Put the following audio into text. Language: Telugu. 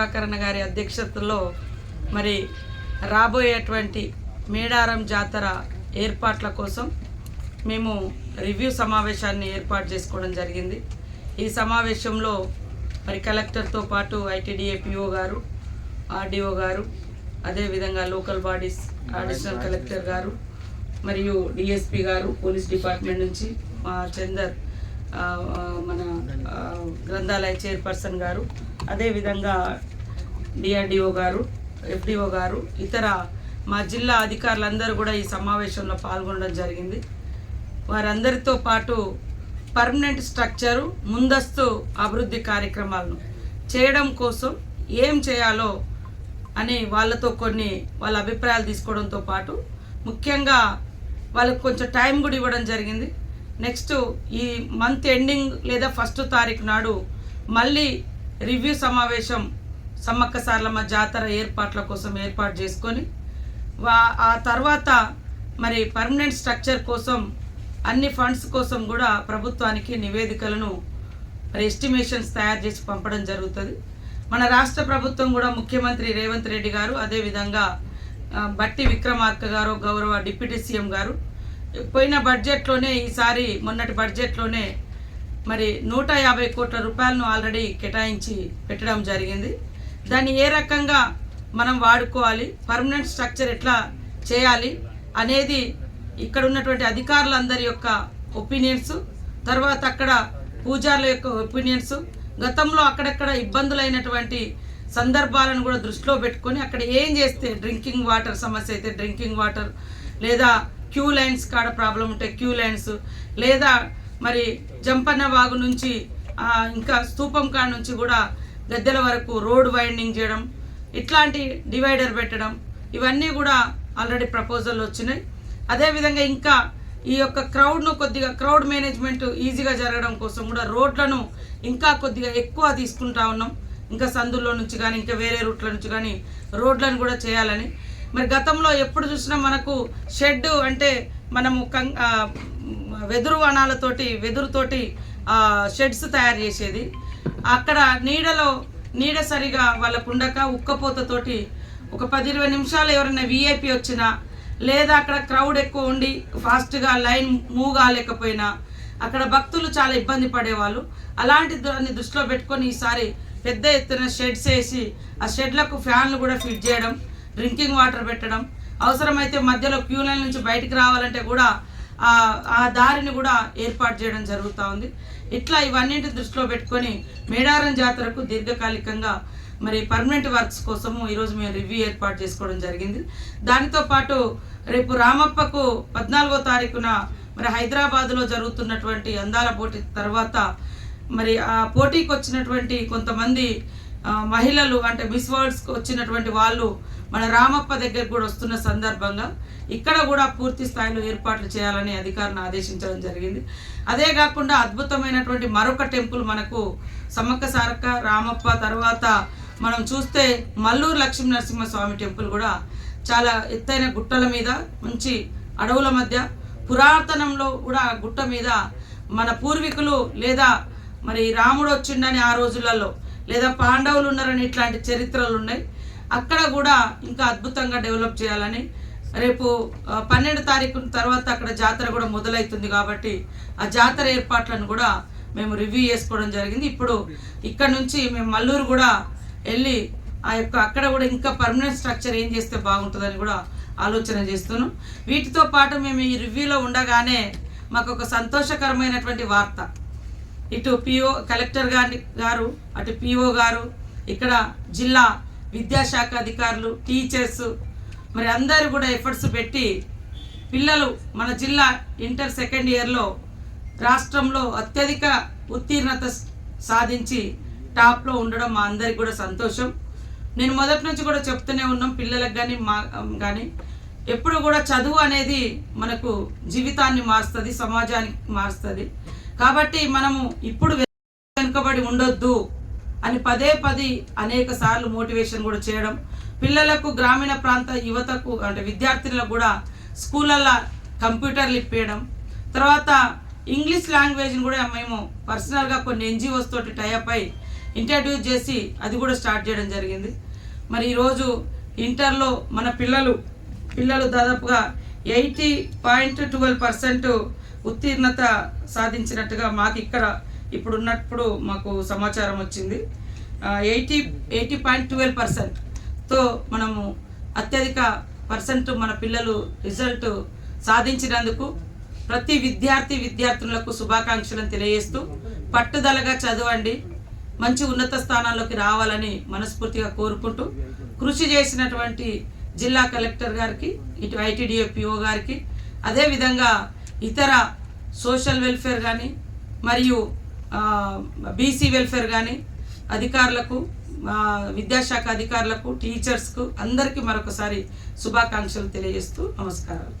దివాకరణ గారి అధ్యక్షతలో మరి రాబోయేటువంటి మేడారం జాతర ఏర్పాట్ల కోసం మేము రివ్యూ సమావేశాన్ని ఏర్పాటు చేసుకోవడం జరిగింది. ఈ సమావేశంలో మరి కలెక్టర్తో పాటు ఐటీడీఏ పిఓ గారు ఆర్డీఓ గారు అదేవిధంగా లోకల్ బాడీస్ అడిషనల్ కలెక్టర్ గారు మరియు డిఎస్పి గారు పోలీస్ డిపార్ట్మెంట్ నుంచి మా చందర్ మన గ్రంథాలయ చైర్పర్సన్ గారు అదేవిధంగా డిఆర్డిఓ గారు ఎఫ్డిఓ గారు ఇతర మా జిల్లా అధికారులందరూ కూడా ఈ సమావేశంలో పాల్గొనడం జరిగింది. వారందరితో పాటు పర్మనెంట్ స్ట్రక్చరు ముందస్తు అభివృద్ధి కార్యక్రమాలను చేయడం కోసం ఏం చేయాలో అని వాళ్ళతో కొన్ని వాళ్ళ అభిప్రాయాలు తీసుకోవడంతో పాటు ముఖ్యంగా వాళ్ళకి కొంచెం టైం కూడా ఇవ్వడం జరిగింది. నెక్స్ట్ ఈ మంత్ ఎండింగ్ లేదా ఫస్ట్ తారీఖు నాడు మళ్ళీ రివ్యూ సమావేశం సమ్మక్క సార్లమ్మ జాతర ఏర్పాట్ల కోసం ఏర్పాటు చేసుకొని వా ఆ తర్వాత మరి పర్మనెంట్ స్ట్రక్చర్ కోసం అన్ని ఫండ్స్ కోసం కూడా ప్రభుత్వానికి నివేదికలను మరి ఎస్టిమేషన్స్ తయారు చేసి పంపడం జరుగుతుంది. మన రాష్ట్ర ప్రభుత్వం కూడా ముఖ్యమంత్రి రేవంత్ రెడ్డి గారు అదేవిధంగా బట్టి విక్రమార్క గారు గౌరవ డిప్యూటీ సీఎం గారు పోయిన బడ్జెట్లోనే ఈసారి మొన్నటి బడ్జెట్లోనే మరి నూట యాభై కోట్ల రూపాయలను ఆల్రెడీ కేటాయించి పెట్టడం జరిగింది. దాన్ని ఏ రకంగా మనం వాడుకోవాలి పర్మనెంట్ స్ట్రక్చర్ ఎట్లా చేయాలి అనేది ఇక్కడ ఉన్నటువంటి అధికారులందరి యొక్క ఒపీనియన్స్ తర్వాత అక్కడ పూజారుల యొక్క ఒపీనియన్స్ గతంలో అక్కడక్కడ ఇబ్బందులైనటువంటి సందర్భాలను కూడా దృష్టిలో పెట్టుకొని అక్కడ ఏం చేస్తే డ్రింకింగ్ వాటర్ సమస్య అయితే డ్రింకింగ్ వాటర్ లేదా క్యూ లైన్స్ కాడ ప్రాబ్లం ఉంటే క్యూ లైన్స్ లేదా మరి జంపన్న వాగు నుంచి ఇంకా స్తూపం కాడ నుంచి కూడా గద్దెల వరకు రోడ్ వైండింగ్ చేయడం ఇట్లాంటి డివైడర్ పెట్టడం ఇవన్నీ కూడా ఆల్రెడీ ప్రపోజల్ వచ్చినాయి. అదేవిధంగా ఇంకా ఈ యొక్క క్రౌడ్ను కొద్దిగా క్రౌడ్ మేనేజ్మెంట్ ఈజీగా జరగడం కోసం కూడా రోడ్లను ఇంకా కొద్దిగా ఎక్కువ తీసుకుంటా ఉన్నాం. ఇంకా సందుల్లో నుంచి కానీ ఇంకా వేరే రూట్ల నుంచి కానీ రోడ్లను కూడా చేయాలని. మరి గతంలో ఎప్పుడు చూసినా మనకు షెడ్ అంటే మనము కం వెదురు వనాలతోటి వెదురుతోటి షెడ్స్ తయారు చేసేది. అక్కడ నీడలో నీడ సరిగా వాళ్ళకు ఉండక ఉక్కపోతతోటి ఒక పది ఇరవై నిమిషాలు ఎవరైనా వీఐపీ వచ్చినా లేదా అక్కడ క్రౌడ్ ఎక్కువ ఉండి ఫాస్ట్గా లైన్ మూవ్ కాలేకపోయినా అక్కడ భక్తులు చాలా ఇబ్బంది పడేవాళ్ళు. అలాంటి దాన్ని దృష్టిలో పెట్టుకొని ఈసారి పెద్ద ఎత్తున షెడ్స్ వేసి ఆ షెడ్లకు ఫ్యాన్లు కూడా ఫిట్ చేయడం డ్రింకింగ్ వాటర్ పెట్టడం. అవసరమైతే మధ్యలో క్యూ లైన్ నుంచి బయటికి రావాలంటే కూడా ఆ దారిని కూడా ఏర్పాటు చేయడం జరుగుతూ ఉంది. ఇట్లా ఇవన్నింటి దృష్టిలో పెట్టుకొని మేడారం జాతరకు దీర్ఘకాలికంగా మరి పర్మనెంట్ వర్క్స్ కోసము ఈరోజు మేము రివ్యూ ఏర్పాటు చేసుకోవడం జరిగింది. దానితో పాటు రేపు రామప్పకు పద్నాలుగో తారీఖున మరి హైదరాబాద్లో జరుగుతున్నటువంటి అందాల పోటీ తర్వాత మరి ఆ పోటీకి వచ్చినటువంటి కొంతమంది మహిళలు అంటే మిస్ వరల్డ్స్కి వచ్చినటువంటి వాళ్ళు మన రామప్ప దగ్గరకు కూడా వస్తున్న సందర్భంగా ఇక్కడ కూడా పూర్తి స్థాయిలో ఏర్పాట్లు చేయాలని అధికారులను ఆదేశించడం జరిగింది. అదే కాకుండా అద్భుతమైనటువంటి మరొక టెంపుల్ మనకు సమ్మక్క సారక్క రామప్ప తర్వాత మనం చూస్తే మల్లూరు లక్ష్మీ నరసింహస్వామి టెంపుల్ కూడా చాలా ఎత్తైన గుట్టల మీద మంచి అడవుల మధ్య పురాతనంలో కూడా గుట్ట మీద మన పూర్వీకులు లేదా మరి రాముడు వచ్చిండని ఆ రోజులలో లేదా పాండవులు ఉన్నారని ఇట్లాంటి చరిత్రలు ఉన్నాయి. అక్కడ కూడా ఇంకా అద్భుతంగా డెవలప్ చేయాలని రేపు పన్నెండు తారీఖు తర్వాత అక్కడ జాతర కూడా మొదలవుతుంది కాబట్టి ఆ జాతర ఏర్పాట్లను కూడా మేము రివ్యూ చేసుకోవడం జరిగింది. ఇప్పుడు ఇక్కడ నుంచి మేము మల్లూరు కూడా వెళ్ళి ఆ యొక్క అక్కడ కూడా ఇంకా పర్మనెంట్ స్ట్రక్చర్ ఏం చేస్తే బాగుంటుందని కూడా ఆలోచన చేస్తున్నాం. వీటితో పాటు మేము ఈ రివ్యూలో ఉండగానే మాకు ఒక సంతోషకరమైనటువంటి వార్త. ఇటు పిఓ కలెక్టర్ గారి గారు అటు పిఓ గారు ఇక్కడ జిల్లా విద్యాశాఖ అధికారులు టీచర్స్ మరి అందరూ కూడా ఎఫర్ట్స్ పెట్టి పిల్లలు మన జిల్లా ఇంటర్ సెకండ్ ఇయర్లో రాష్ట్రంలో అత్యధిక ఉత్తీర్ణత సాధించి టాప్లో ఉండడం మా అందరికి కూడా సంతోషం. నేను మొదటి నుంచి కూడా చెప్తూనే ఉన్నాం పిల్లలకు కానీ మా కానీ ఎప్పుడు కూడా చదువు అనేది మనకు జీవితాన్ని మారుస్తుంది సమాజానికి మారుస్తుంది. కాబట్టి మనము ఇప్పుడు వెనుకబడి ఉండొద్దు అని పదే పది అనేక సార్లు మోటివేషన్ కూడా చేయడం పిల్లలకు గ్రామీణ ప్రాంత యువతకు అంటే విద్యార్థులకు కూడా స్కూళ్ళల్లో కంప్యూటర్లు ఇప్పేయడం తర్వాత ఇంగ్లీష్ లాంగ్వేజ్ని కూడా మేము పర్సనల్గా కొన్ని ఎన్జిఓస్ తోటి టైప్ అయి ఇంట్రడ్యూస్ చేసి అది కూడా స్టార్ట్ చేయడం జరిగింది. మరి ఈరోజు ఇంటర్లో మన పిల్లలు పిల్లలు దాదాపుగా ఎయిటీ పాయింట్ ట్వెల్వ్ పర్సెంట్ ఉత్తీర్ణత సాధించినట్టుగా మాకు ఇక్కడ ఇప్పుడు ఉన్నప్పుడు మాకు సమాచారం వచ్చింది. ఎయిటీ ఎయిటీ పాయింట్ ట్వెల్వ్ పర్సెంట్తో మనము అత్యధిక పర్సెంట్ మన పిల్లలు రిజల్ట్ సాధించినందుకు ప్రతి విద్యార్థి విద్యార్థులకు శుభాకాంక్షలను తెలియజేస్తూ పట్టుదలగా చదవండి మంచి ఉన్నత స్థానాల్లోకి రావాలని మనస్ఫూర్తిగా కోరుకుంటూ కృషి చేసినటువంటి జిల్లా కలెక్టర్ గారికి ఇటు ఐటీడీఏ పిఓ గారికి అదేవిధంగా ఇతర సోషల్ వెల్ఫేర్ కానీ మరియు బీసీ వెల్ఫేర్ కానీ అధికారులకు విద్యాశాఖ అధికారులకు టీచర్స్కు అందరికీ మరొకసారి శుభాకాంక్షలు తెలియజేస్తూ నమస్కారాలు.